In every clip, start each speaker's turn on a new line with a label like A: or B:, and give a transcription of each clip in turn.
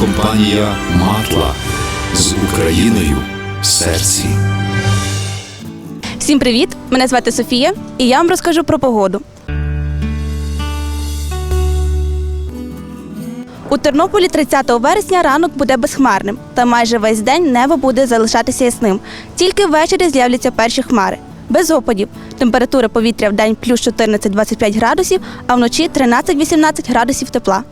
A: компанія Матла з Україною в серці.
B: Всім привіт! Мене звати Софія, і я вам розкажу про погоду. У Тернополі 30 вересня ранок буде безхмарним, та майже весь день небо буде залишатися ясним. Тільки ввечері з'являться перші хмари. Без опадів. Температура повітря в день плюс 14-25 градусів, а вночі 13-18 градусів тепла.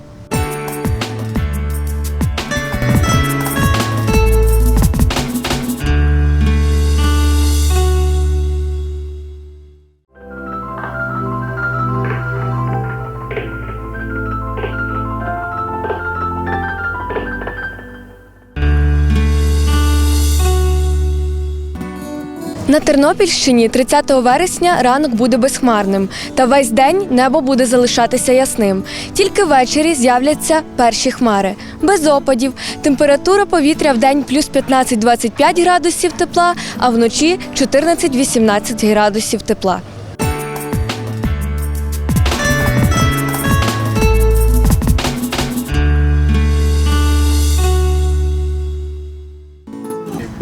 C: На Тернопільщині 30 вересня ранок буде безхмарним, та весь день небо буде залишатися ясним. Тільки ввечері з'являться перші хмари. Без опадів. Температура повітря в день плюс 15-25 градусів тепла, а вночі 14-18 градусів тепла.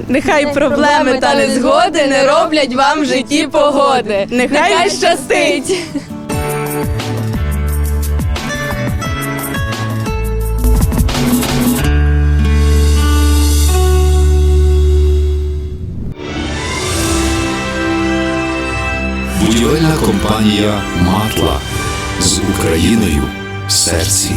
B: Нехай проблеми та незгоди не роблять вам в житті погоди. Нехай щастить!
A: Будівельна компанія Матла з Україною в серці.